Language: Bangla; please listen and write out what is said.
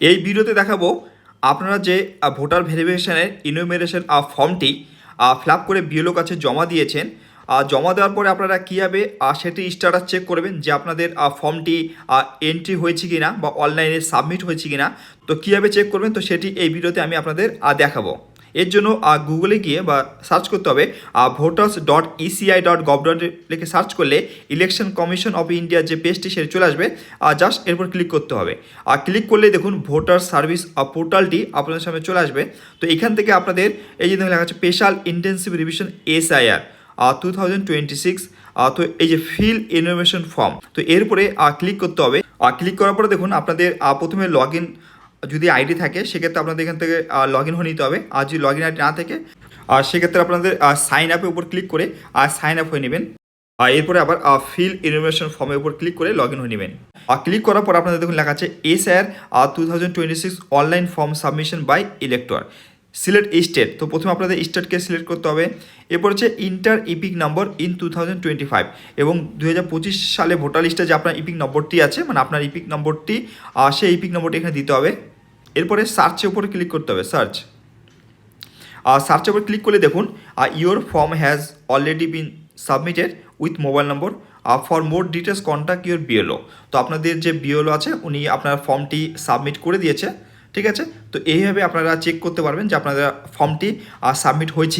এই ভিডিওতে দেখাবো আপনারা যে ভোটার ভেরিফিকেশানের ইনোমিনেশন ফর্মটি ফিল করে বিএলও কাছে জমা দিয়েছেন জমা দেওয়ার পরে আপনারা কীভাবে সেটি স্ট্যাটাস চেক করবেন যে আপনাদের ফর্মটি এন্ট্রি হয়েছে কি না বা অনলাইনে সাবমিট হয়েছে কি না তো কীভাবে চেক করবেন, তো সেটি এই ভিডিওতে আমি আপনাদের দেখাবো। এর জন্য গুগলে গিয়ে বা সার্চ করতে হবে voters dot ECI dot gov dot লিখে সার্চ করলে ইলেকশন কমিশন অফ ইন্ডিয়ার যে পেজটি সেটা চলে আসবে। আর জাস্ট এরপর ক্লিক করতে হবে। আর ক্লিক করলে দেখুন ভোটার সার্ভিস পোর্টালটি আপনাদের সামনে চলে আসবে। তো এখান থেকে আপনাদের, এই যে লেখা আছে স্পেশাল ইন্টেন্সিভ রিভিশন এসআইআর আর টু থাউজেন্ড টোয়েন্টি সিক্স তো এই যে ফিল ইনোভেশন ফর্ম তো এরপরে ক্লিক করতে হবে। আর ক্লিক করার পরে দেখুন আপনাদের প্রথমে লগ ইন যদি আইডি থাকে, সেক্ষেত্রে আপনাদের এখান থেকে লগ ইন হয়ে নিতে হবে। আর যদি লগ ইন আইডি না থাকে আর সেক্ষেত্রে আপনাদের সাইন আপের উপর ক্লিক করে আর সাইন আপ হয়ে নেবেন। আর এরপরে আবার ফিল ইনফরমেশন ফর্মের উপর ক্লিক করে লগ ইন হয়ে নেবেন। আর ক্লিক করার পর আপনাদের দেখুন লেখা আছে S R two thousand twenty six online form submission by elector select state তো প্রথমে আপনাদের স্টেটকে সিলেক্ট করতে হবে। এরপর হচ্ছে enter EPIC number in two thousand twenty five এবং দু হাজার পঁচিশ সালে ভোটার লিস্টে যে আপনার ইপিক নম্বরটি আছে মানে আপনার ইপিক নম্বরটি সেই ইপিক নম্বরটি এখানে দিতে হবে। এরপরে সার্চের উপরে ক্লিক করতে হবে সার্চ আর সার্চের উপর ক্লিক করলে দেখুন your form has already been submitted with mobile number for more details contact your BLO তো আপনাদের যে বিএলও আছে, উনি আপনার ফর্মটি সাবমিট করে দিয়েছে, ঠিক আছে? তো এইভাবে আপনারা চেক করতে পারবেন যে আপনাদের ফর্মটি সাবমিট হয়েছে